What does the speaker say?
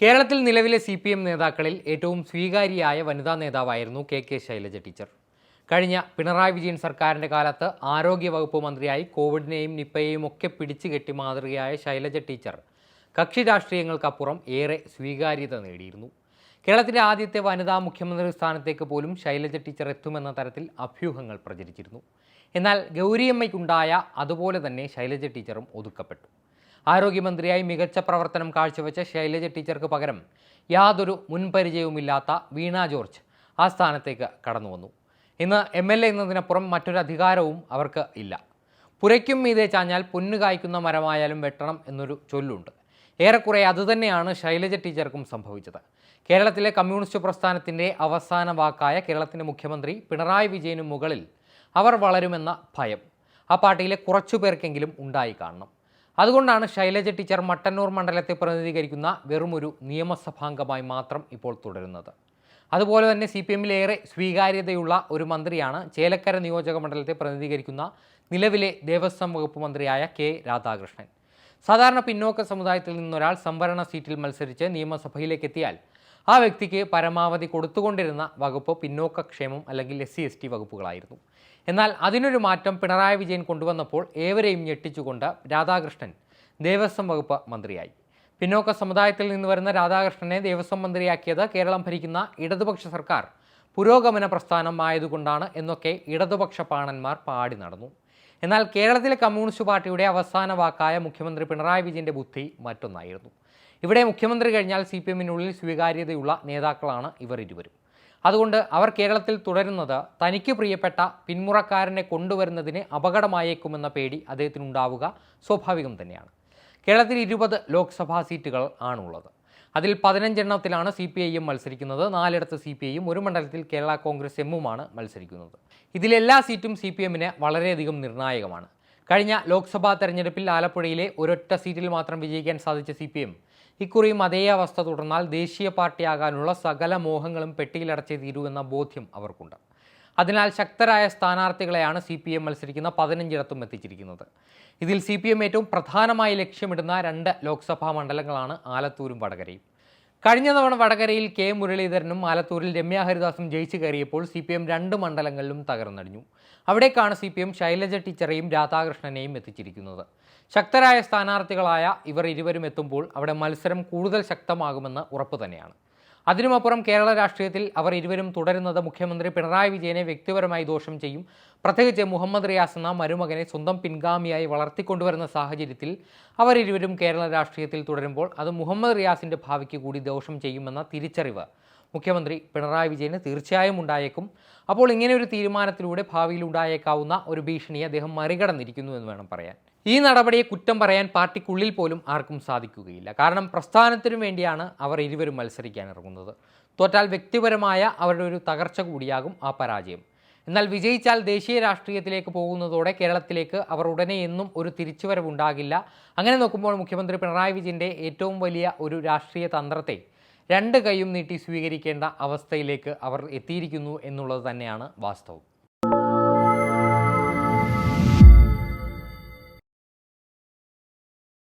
കേരളത്തിൽ നിലവിലെ C P M നേതാക്കളിൽ ഏറ്റവും സ്വീകാര്യയായ വനിതാ നേതാവായിരുന്നു കെ കെ ശൈലജ ടീച്ചർ. കഴിഞ്ഞ പിണറായി വിജയൻ സർക്കാരിന്റെ കാലത്ത് ആരോഗ്യവകുപ്പ് മന്ത്രിയായി കോവിഡിനെയും നിപ്പയെയും ഒക്കെ പിടിച്ചു കെട്ടി മാതൃകയായ ശൈലജ ടീച്ചർ കക്ഷി രാഷ്ട്രീയങ്ങൾക്കപ്പുറം ഏറെ സ്വീകാര്യത നേടിയിരുന്നു. കേരളത്തിലെ ആദ്യത്തെ വനിതാ മുഖ്യമന്ത്രി സ്ഥാനത്തേക്ക് പോലും ശൈലജ ടീച്ചർ എത്തുമെന്ന തരത്തിൽ അഭ്യൂഹങ്ങൾ പ്രചരിച്ചിരുന്നു. എന്നാൽ ഗൗരിയമ്മയ്ക്കുണ്ടായ അതുപോലെ തന്നെ ശൈലജ ടീച്ചറും ഒതുക്കപ്പെട്ടു. ആരോഗ്യമന്ത്രിയായി മികച്ച പ്രവർത്തനം കാഴ്ചവെച്ച ശൈലജ ടീച്ചർക്ക് പകരം യാതൊരു മുൻപരിചയവുമില്ലാത്ത വീണ ജോർജ് ആ സ്ഥാനത്തേക്ക് കടന്നു വന്നു. ഇന്ന് എം എൽ എ എന്നതിനപ്പുറം മറ്റൊരു അധികാരവും അവർക്ക് ഇല്ല. പുരയ്ക്കും മീതെ ചാഞ്ഞാൽ പൊന്നു കായ്ക്കുന്ന മരമായാലും വെട്ടണം എന്നൊരു ചൊല്ലുണ്ട്. ഏറെക്കുറെ അതുതന്നെയാണ് ശൈലജ ടീച്ചർക്കും സംഭവിച്ചത്. കേരളത്തിലെ കമ്മ്യൂണിസ്റ്റ് പ്രസ്ഥാനത്തിന്റെ അവസാന വാക്കായ കേരളത്തിന്റെ മുഖ്യമന്ത്രി പിണറായി വിജയനു മുകളിൽ അവർ വളരുമെന്ന ഭയം ആ പാർട്ടിയിലെ കുറച്ചു പേർക്കെങ്കിലും ഉണ്ടായി കാണണം. അതുകൊണ്ടാണ് ശൈലജ ടീച്ചർ മട്ടന്നൂർ മണ്ഡലത്തെ പ്രതിനിധീകരിക്കുന്ന വെറുമൊരു നിയമസഭാംഗമായി മാത്രം ഇപ്പോൾ തുടരുന്നത്. അതുപോലെ തന്നെ സി പി എമ്മിലേറെ സ്വീകാര്യതയുള്ള ഒരു മന്ത്രിയാണ് ചേലക്കര നിയോജക മണ്ഡലത്തെ പ്രതിനിധീകരിക്കുന്ന നിലവിലെ ദേവസ്വം വകുപ്പ് മന്ത്രിയായ കെ രാധാകൃഷ്ണൻ. സാധാരണ പിന്നോക്ക സമുദായത്തിൽ നിന്നൊരാൾ സംവരണ സീറ്റിൽ മത്സരിച്ച് നിയമസഭയിലേക്ക് എത്തിയാൽ ആ വ്യക്തിക്ക് പരമാവധി കൊടുത്തുകൊണ്ടിരുന്ന വകുപ്പ് പിന്നോക്കക്ഷേമം അല്ലെങ്കിൽ എസ് സി വകുപ്പുകളായിരുന്നു. എന്നാൽ അതിനൊരു മാറ്റം പിണറായി വിജയൻ കൊണ്ടുവന്നപ്പോൾ ഏവരെയും ഞെട്ടിച്ചുകൊണ്ട് രാധാകൃഷ്ണൻ ദേവസ്വം വകുപ്പ് മന്ത്രിയായി. പിന്നോക്ക സമുദായത്തിൽ നിന്ന് വരുന്ന രാധാകൃഷ്ണനെ ദേവസ്വം മന്ത്രിയാക്കിയത് കേരളം ഭരിക്കുന്ന ഇടതുപക്ഷ സർക്കാർ. പുരോഗമന പ്രസ്ഥാനം ആയതുകൊണ്ടാണ് എന്നൊക്കെ ഇടതുപക്ഷ പാണന്മാർ പാടി നടന്നു. എന്നാൽ കേരളത്തിലെ കമ്മ്യൂണിസ്റ്റ് പാർട്ടിയുടെ അവസാന വാക്കായ മുഖ്യമന്ത്രി പിണറായി വിജയന്റെ ബുദ്ധി മറ്റൊന്നായിരുന്നു. ഇവിടെ മുഖ്യമന്ത്രി കഴിഞ്ഞാൽ സി പി എമ്മിനുള്ളിൽ സ്വീകാര്യതയുള്ള നേതാക്കളാണ് ഇവർ ഇരുവരും. അതുകൊണ്ട് അവർ കേരളത്തിൽ തുടരുന്നത് തനിക്ക് പ്രിയപ്പെട്ട പിന്മുറക്കാരനെ കൊണ്ടുവരുന്നതിന് അപകടമായേക്കുമെന്ന പേടി അദ്ദേഹത്തിനുണ്ടാവുക സ്വാഭാവികം തന്നെയാണ്. കേരളത്തിൽ ഇരുപത് ലോക്സഭാ സീറ്റുകൾ ആണുള്ളത്. അതിൽ പതിനഞ്ചെണ്ണത്തിലാണ് സി പി ഐ എം മത്സരിക്കുന്നത്. നാലിടത്ത് സി പി ഐയും ഒരു മണ്ഡലത്തിൽ കേരള കോൺഗ്രസ് എമ്മുമാണ് മത്സരിക്കുന്നത്. ഇതിലെല്ലാ സീറ്റും സി പി എമ്മിന് വളരെയധികം നിർണായകമാണ്. കഴിഞ്ഞ ലോക്സഭാ തെരഞ്ഞെടുപ്പിൽ ആലപ്പുഴയിലെ ഒരൊറ്റ സീറ്റിൽ മാത്രം വിജയിക്കാൻ സാധിച്ച സി പി എം ഇക്കുറിയും അതേ അവസ്ഥ തുടർന്നാൽ ദേശീയ പാർട്ടിയാകാനുള്ള സകല മോഹങ്ങളും പെട്ടിയിലടച്ചേ തീരൂ ബോധ്യം അവർക്കുണ്ട്. അതിനാൽ ശക്തരായ സ്ഥാനാർത്ഥികളെയാണ് സി പി എം മത്സരിക്കുന്ന പതിനഞ്ചിടത്തും എത്തിച്ചിരിക്കുന്നത്. ഇതിൽ സി പി എം ഏറ്റവും പ്രധാനമായി ലക്ഷ്യമിടുന്ന രണ്ട് ലോക്സഭാ മണ്ഡലങ്ങളാണ് ആലത്തൂരും വടകരയും. കഴിഞ്ഞ തവണ വടകരയിൽ കെ മുരളീധരനും ആലത്തൂരിൽ രമ്യ ഹരിദാസും ജയിച്ചു കയറിയപ്പോൾ സി പി എം രണ്ട് മണ്ഡലങ്ങളിലും തകർന്നടിഞ്ഞു. അവിടേക്കാണ് സി പി എം ശൈലജ ടീച്ചറെയും രാധാകൃഷ്ണനെയും എത്തിച്ചിരിക്കുന്നത്. ശക്തരായ സ്ഥാനാർത്ഥികളായ ഇവർ ഇരുവരും എത്തുമ്പോൾ അവിടെ മത്സരം കൂടുതൽ ശക്തമാകുമെന്ന് ഉറപ്പ് തന്നെയാണ്. അതിനുമപ്പുറം കേരള രാഷ്ട്രീയത്തിൽ അവർ ഇരുവരും തുടരുന്നത് മുഖ്യമന്ത്രി പിണറായി വിജയനെ വ്യക്തിപരമായി ദോഷം ചെയ്യും. പ്രത്യേകിച്ച് മുഹമ്മദ് റിയാസ് എന്ന മരുമകനെ സ്വന്തം പിൻഗാമിയായി വളർത്തിക്കൊണ്ടുവരുന്ന സാഹചര്യത്തിൽ അവർ ഇരുവരും കേരള രാഷ്ട്രീയത്തിൽ തുടരുമ്പോൾ അത് മുഹമ്മദ് റിയാസിന്റെ ഭാവിക്ക് കൂടി ദോഷം ചെയ്യുമെന്ന തിരിച്ചറിവ് മുഖ്യമന്ത്രി പിണറായി വിജയന് തീർച്ചയായും ഉണ്ടായേക്കും. അപ്പോൾ ഇങ്ങനെ ഒരു തീരുമാനത്തിലൂടെ ഭാവിയിൽ ഉണ്ടായേക്കാവുന്ന ഒരു ഭീഷണി അദ്ദേഹം മറികടന്നിരിക്കുന്നു എന്ന് വേണം പറയാൻ. ഈ നടപടിയെ കുറ്റം പറയാൻ പാർട്ടിക്കുള്ളിൽ പോലും ആർക്കും സാധിക്കുകയില്ല. കാരണം പ്രസ്ഥാനത്തിനു വേണ്ടിയാണ് അവർ ഇരുവരും മത്സരിക്കാൻ ഇറങ്ങുന്നത്. തോറ്റാൽ വ്യക്തിപരമായ അവരുടെ ഒരു തകർച്ച കൂടിയാകും ആ പരാജയം. എന്നാൽ വിജയിച്ചാൽ ദേശീയ രാഷ്ട്രീയത്തിലേക്ക് പോകുന്നതോടെ കേരളത്തിലേക്ക് അവർ ഉടനെ എന്നും ഒരു തിരിച്ചുവരവുണ്ടാകില്ല അങ്ങനെ നോക്കുമ്പോൾ മുഖ്യമന്ത്രി പിണറായി വിജയന്റെ ഏറ്റവും വലിയ ഒരു രാഷ്ട്രീയ തന്ത്രത്തെ രണ്ട് കൈയും നീട്ടി സ്വീകരിക്കേണ്ട അവസ്ഥയിലേക്ക് അവർ എത്തിയിരിക്കുന്നു എന്നുള്ളത് തന്നെയാണ് വാസ്തവം.